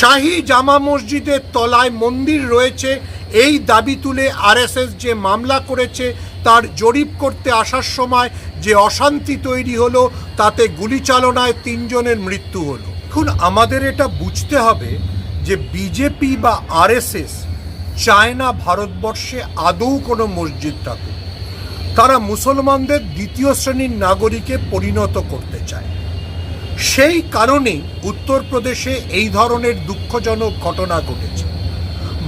শাহী জামা মসজিদের তলায় মন্দির রয়েছে। এই দাবি তুলে আরএসএস যে মামলা করেছে, তার জরিপ করতে আসার সময় যে অশান্তি তৈরি হলো, তাতে গুলিচালনায় তিনজনের মৃত্যু হলো। এখন আমাদের এটা বুঝতে হবে যে বিজেপি বা আরএসএস চায় না ভারতবর্ষে আদৌ কোনো মসজিদ থাকুক। তারা মুসলমানদের দ্বিতীয় শ্রেণির নাগরিকে পরিণত করতে চায়। সেই কারণেই উত্তরপ্রদেশে এই ধরনের দুঃখজনক ঘটনা ঘটেছে।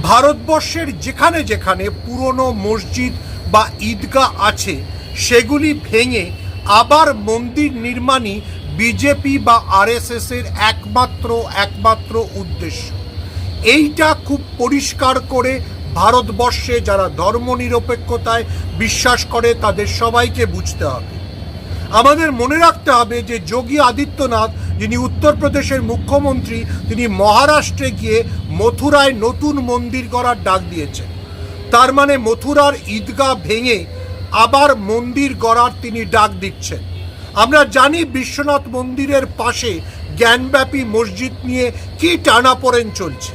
ভারতবর্ষের যেখানে যেখানে পুরনো মসজিদ বা ঈদগাহ আছে, সেগুলি ভেঙে আবার মন্দির নির্মাণই বিজেপি বা আরএসএস এর একমাত্র একমাত্র উদ্দেশ্য। এইটা খুব পরিষ্কার করে ভারতবর্ষে যারা ধর্মনিরপেক্ষতায় বিশ্বাস করে, তাদের সবাইকে বুঝতে হবে। আমাদের মনে রাখতে হবে যে যোগী আদিত্যনাথ, যিনি উত্তরপ্রদেশের মুখ্যমন্ত্রী, তিনি মহারাষ্ট্রে গিয়ে মথুরায় নতুন মন্দির করার ডাক দিয়েছেন। তার মানে মথুরার ঈদগাহ ভেঙে আবার মন্দির গড়ার তিনি ডাক দিচ্ছেন। আমরা জানি বিশ্বনাথ মন্দিরের পাশে জ্ঞানব্যাপী মসজিদ নিয়ে কি টানাপোড়েন চলছে।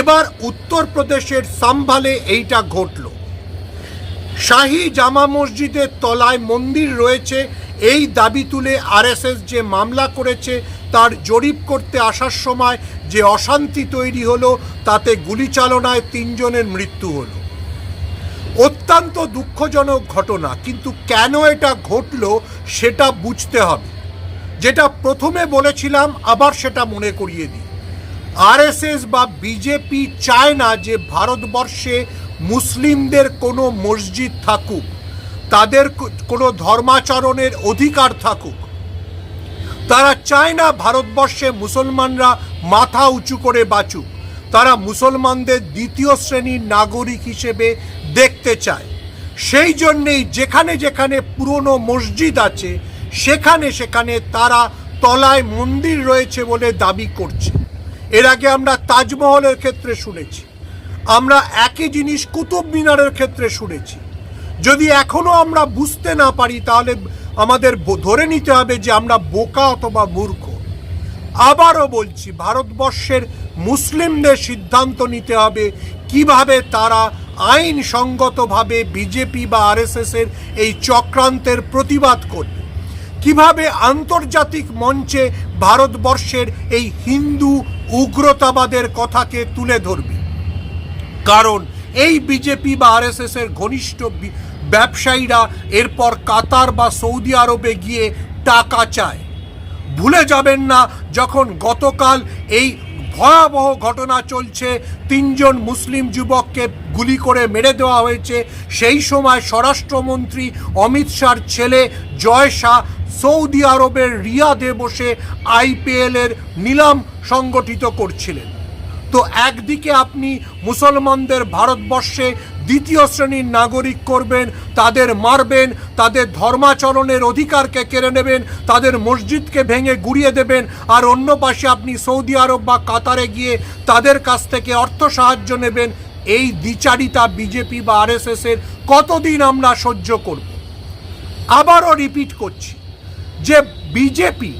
এবার উত্তরপ্রদেশের সাম্ভালে এইটা ঘটলো। শাহী জামা মসজিদের তলায় মন্দির রয়েছে। এই দাবি তুলে আরএসএস যে মামলা করেছে, তার জরিপ করতে আসার সময় যে অশান্তি তৈরি হলো, তাতে গুলিচালনায় তিনজনের মৃত্যু হলো। অত্যন্ত দুঃখজনক ঘটনা, কিন্তু কেন এটা ঘটলো সেটা বুঝতে হবে। যেটা প্রথমে বলেছিলাম, আবার সেটা মনে করিয়ে দিই। আরএসএস বা বিজেপি চায় না যে ভারতবর্ষে মুসলিমদের কোনো মসজিদ থাকুক, তাদের কোনো ধর্মাচরণের অধিকার থাকুক। তারা চায় না ভারতবর্ষে মুসলমানরা মাথা উঁচু করে বাঁচুক। তারা মুসলমানদের দ্বিতীয় শ্রেণির নাগরিক হিসেবে দেখতে চায়। সেই জন্যেই যেখানে যেখানে পুরনো মসজিদ আছে, সেখানে সেখানে তারা তলায় মন্দির রয়েছে বলে দাবি করছে। এর আগে আমরা তাজমহলের ক্ষেত্রে শুনেছি। আমরা একই জিনিস কুতুব মিনারের ক্ষেত্রে শুনেছি। যদি এখনও আমরা বুঝতে না পারি, তাহলে আমাদের ধরে নিতে হবে যে আমরা বোকা অথবা মূর্খ। আবারও বলছি, ভারতবর্ষের মুসলিমদের সিদ্ধান্ত নিতে হবে কীভাবে তারা আইনসঙ্গতভাবে বিজেপি বা আরএসএস এর এই চক্রান্তের প্রতিবাদ করবে। কীভাবে আন্তর্জাতিক মঞ্চে ভারতবর্ষের এই হিন্দু উগ্রতাবাদের কথাকে তুলে ধরবে। কারণ এই বিজেপি বা আরএসএস এর ঘনিষ্ঠ ব্যবসায়ীরা এরপর কাতার বা সৌদি আরবে গিয়ে টাকা চায়। ভুলে যাবেন না যখন গতকাল এই ভয়াবহ ঘটনা চলছে, তিনজন মুসলিম যুবককে গুলি করে মেরে দেওয়া হয়েছে। সেই সময় স্বরাষ্ট্রমন্ত্রী অমিত শাহর ছেলে জয় শাহ সৌদি আরবের রিয়াদে বসে আইপিএলের নিলাম সংগঠিত করছিলেন। তো একদিকে আপনি মুসলমানদের ভারতবর্ষে দ্বিতীয় শ্রেণির নাগরিক করবেন, তাদের মারবেন, তাদের ধর্মাচরণের অধিকারকে কেড়ে নেবেন, তাদের মসজিদকে ভেঙে গুড়িয়ে দেবেন, আর অন্য পাশে আপনি সৌদি আরব বা কাতারে গিয়ে তাদের কাছ থেকে অর্থ সাহায্য নেবেন, এই দ্বিচারিতা বিজেপি বা আরএসএস এর কতদিন আমরা সহ্য করব? আবারও রিপিট করছি যে বিজেপি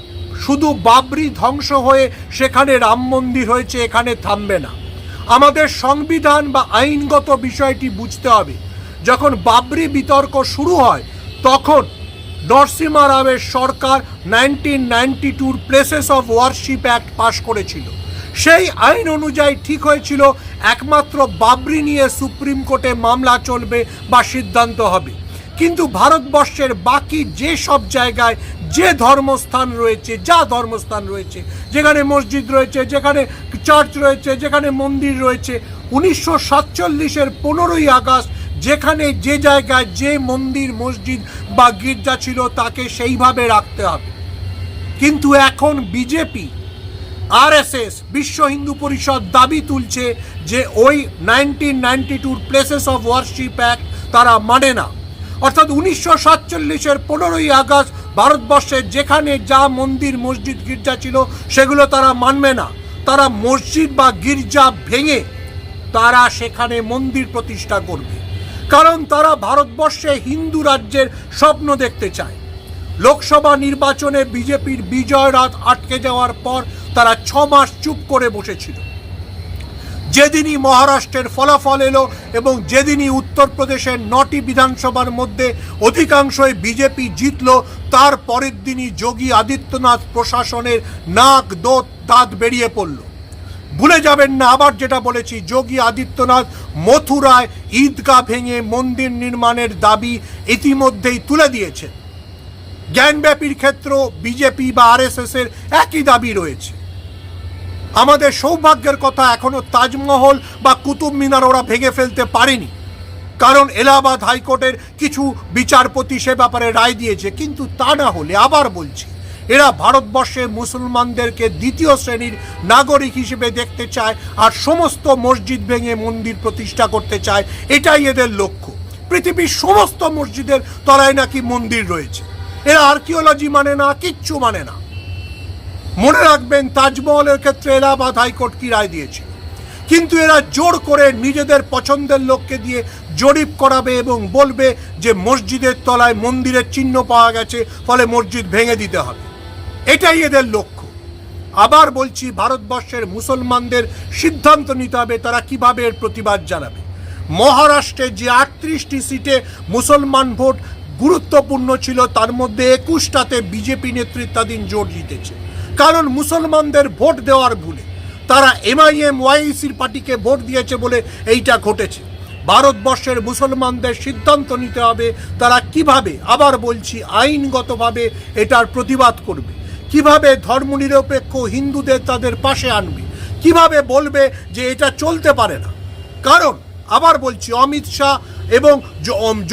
শুধু বাবরি ধ্বংস হয়ে সেখানে রাম মন্দির হয়েছে, এখানে থামবে না। আমাদের সংবিধান বা আইনগত বিষয়টি বুঝতে হবে। যখন বাবরি বিতর্ক শুরু হয়, তখন নরসিমা রাওয়ের সরকার নাইনটিন নাইনটি টুর প্লেসেস অফ ওয়ারশিপ অ্যাক্ট পাশ করেছিল। সেই আইন অনুযায়ী ঠিক হয়েছিল, একমাত্র বাবরি নিয়ে সুপ্রিম কোর্টে মামলা চলবে বা সিদ্ধান্ত হবে। কিন্তু ভারতবর্ষের বাকি যে সব জায়গায় যে ধর্মস্থান রয়েছে, যা ধর্মস্থান রয়েছে, যেখানে মসজিদ রয়েছে, যেখানে চার্চ রয়েছে, যেখানে মন্দির রয়েছে, উনিশশো সাতচল্লিশের পনেরোই আগস্ট, যেখানে যে জায়গায় যে মন্দির, মসজিদ বা গির্জা ছিল, তাকে সেইভাবে রাখতে হবে। কিন্তু এখন বিজেপি, আরএসএস, বিশ্ব হিন্দু পরিষদ দাবি তুলছে যে ওই নাইনটিন নাইনটি টুর প্লেসেস অফ ওয়ারশিপ অ্যাক্ট তারা মানে না। অর্থাৎ উনিশশো সাতচল্লিশের পনেরোই আগস্ট ভারতবর্ষের যেখানে যা মন্দির, মসজিদ, গির্জা ছিল, সেগুলো তারা মানবে না। তারা মসজিদ বা গির্জা ভেঙে তারা সেখানে মন্দির প্রতিষ্ঠা করবে। কারণ তারা ভারতবর্ষে হিন্দু রাজ্যের স্বপ্ন দেখতে চায়। লোকসভা নির্বাচনে বিজেপির বিজয় রাত আটকে যাওয়ার পর তারা ছ মাস চুপ করে বসেছিল। যেদিনই মহারাষ্ট্রের ফলাফল এলো এবং যেদিনই উত্তরপ্রদেশের নটি বিধানসভার মধ্যে অধিকাংশই বিজেপি জিতল, তার পরের দিনই যোগী আদিত্যনাথ প্রশাসনের নাক, দোত, দাঁত বেরিয়ে পড়ল। ভুলে যাবেন না, আবার যেটা বলেছি, যোগী আদিত্যনাথ মথুরায় ঈদগাহ ভেঙে মন্দির নির্মাণের দাবি ইতিমধ্যেই তুলে দিয়েছেন। জ্ঞানব্যাপীর ক্ষেত্র বিজেপি বা আরএসএস এর একই দাবি রয়েছে। আমাদের সৌভাগ্যের কথা এখনও তাজমহল বা কুতুব মিনার ওরা ভেঙে ফেলতে পারেনি। কারণ এলাহাবাদ হাইকোর্টের কিছু বিচারপতি সে ব্যাপারে রায় দিয়েছে, কিন্তু তা না হলে আবার বলছি, এরা ভারতবর্ষে মুসলমানদেরকে দ্বিতীয় শ্রেণির নাগরিক হিসেবে দেখতে চায় আর সমস্ত মসজিদ ভেঙে মন্দির প্রতিষ্ঠা করতে চায়, এটাই এদের লক্ষ্য। পৃথিবীর সমস্ত মসজিদের তলায় নাকি মন্দির রয়েছে। এরা আর্কিওলজি মানে না, কিচ্ছু মানে না। মনে রাখবেন, তাজমহলের ক্ষেত্রে এলাহাবাদ হাইকোর্ট কি রায় দিয়েছে। কিন্তু এরা জোর করে নিজেদের পছন্দের লোককে দিয়ে জরিপ করাবে এবং বলবে যে মসজিদের তলায় মন্দিরের চিহ্ন পাওয়া গেছে, ফলে মসজিদ ভেঙে দিতে হবে। এটাই এদের লক্ষ্য। আবার বলছি, ভারতবর্ষের মুসলমানদের সিদ্ধান্ত নিতে হবে, তারা কীভাবে এর প্রতিবাদ জানাবে। মহারাষ্ট্রে যে আটত্রিশটি সিটে মুসলমান ভোট গুরুত্বপূর্ণ ছিল, তার মধ্যে একুশটাতে বিজেপি নেতৃত্বাধীন জোট জিতেছে। কারণ মুসলমানদের ভোট দেওয়ার ভুলে। তারা এমআইএম ওয়াইসির পার্টিকে ভোট দিয়েছে বলে এইটা ঘটেছে। ভারতবর্ষের মুসলমানদের সিদ্ধান্ত নিতে হবে, তারা কীভাবে, আবার বলছি, আইনগতভাবে এটার প্রতিবাদ করবে। কীভাবে ধর্মনিরপেক্ষ হিন্দুদের তাদের পাশে আনবে? কীভাবে বলবে যে এটা চলতে পারে না? কারণ, আবার বলছি, অমিত শাহ এবং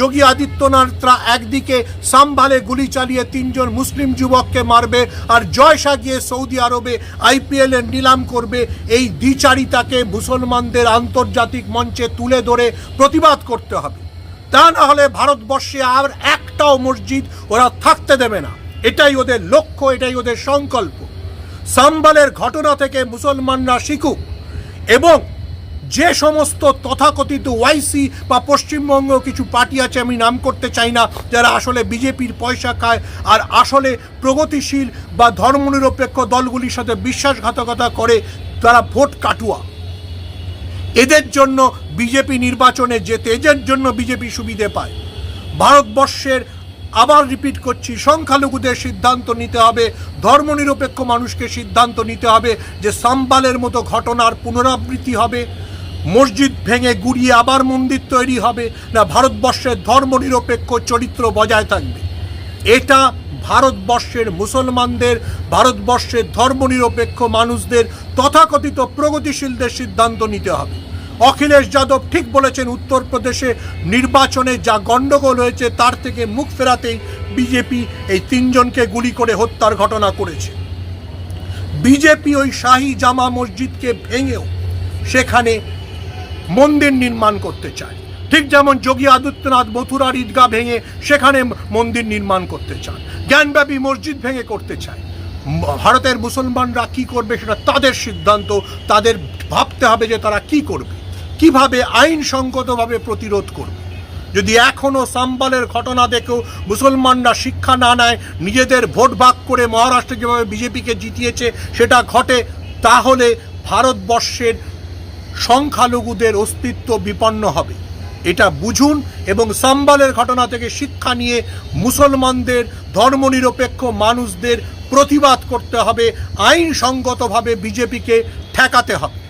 যোগী আদিত্যনাথরা একদিকে সাম্ভালে গুলি চালিয়ে তিনজন মুসলিম যুবককে মারবে আর জয়শাহ গিয়ে সৌদি আরবে আইপিএল এর নিলাম করবে। এই দ্বিচারিতাকে মুসলমানদের আন্তর্জাতিক মঞ্চে তুলে ধরে প্রতিবাদ করতে হবে। তা না হলে ভারতবর্ষে আর একটাও মসজিদ ওরা থাকতে দেবে না। এটাই ওদের লক্ষ্য, এটাই ওদের সংকল্প। সাম্বালের ঘটনা থেকে মুসলমানরা শিখুক এবং যে সমস্ত তথাকথিত ওয়াইসি বা পশ্চিমবঙ্গ কিছু পার্টি আছে, আমি নাম করতে চাই না, যারা আসলে বিজেপির পয়সা খায় আর আসলে প্রগতিশীল বা ধর্মনিরপেক্ষ দলগুলির সাথে বিশ্বাসঘাতকতা করে তারা ভোট কাটুয়া। এদের জন্য বিজেপি নির্বাচনে যেতে, এদের জন্য বিজেপি সুবিধে পায়। ভারতবর্ষের আবার রিপিট করছি, সংখ্যালঘুদের সিদ্ধান্ত নিতে হবে, ধর্মনিরপেক্ষ মানুষকে সিদ্ধান্ত নিতে হবে যে সাম্বালের মতো ঘটনার পুনরাবৃত্তি হবে। মসজিদ ভেঙে গুড়িয়ে আবার মন্দির তৈরি হবে না ভারতবর্ষের ধর্মনিরপেক্ষ চরিত্র বজায় থাকবে। এটা ভারতবর্ষের মুসলমানদের, ভারতবর্ষের ধর্মনিরপেক্ষ মানুষদের তথাকথিত প্রগতিশীলদের সিদ্ধান্ত নিতে হবে। অখিলেশ যাদব ঠিক বলেছেন, উত্তরপ্রদেশে নির্বাচনে যা গণ্ডগোল হয়েছে তার থেকে মুখ ফেরাতেই বিজেপি এই তিনজনকে গুলি করে হত্যার ঘটনা করেছে। বিজেপি ওই শাহী জামা মসজিদকে ভেঙেও সেখানে মন্দির নির্মাণ করতে চায়। ঠিক যেমন যোগী আদিত্যনাথ মথুরার ঈদগাহ ভেঙে সেখানে মন্দির নির্মাণ করতে চান। জ্ঞানব্যাপী মসজিদ ভেঙে করতে চায়। ভারতের মুসলমানরা কি করবে সেটা তাদের সিদ্ধান্ত, তাদের ভাবতে হবে যে তারা কি করবে, কীভাবে আইনসঙ্গতভাবে প্রতিরোধ করবে। যদি এখনও সাম্বালের ঘটনা দেখেও মুসলমানরা শিক্ষা না নেয়, নিজেদের ভোট ভাগ করে মহারাষ্ট্রে যেভাবে বিজেপিকে জিতিয়েছে সেটা ঘটে, তাহলে ভারতবর্ষের সংখ্যালঘুদের অস্তিত্ব বিপন্ন হবে। এটা বুঝুন এবং সাম্বালের ঘটনা থেকে শিক্ষা নিয়ে মুসলমানদের ধর্মনিরপেক্ষ মানুষদের প্রতিবাদ করতে হবে, আইনসঙ্গতভাবে বিজেপিকে ঠেকাতে হবে।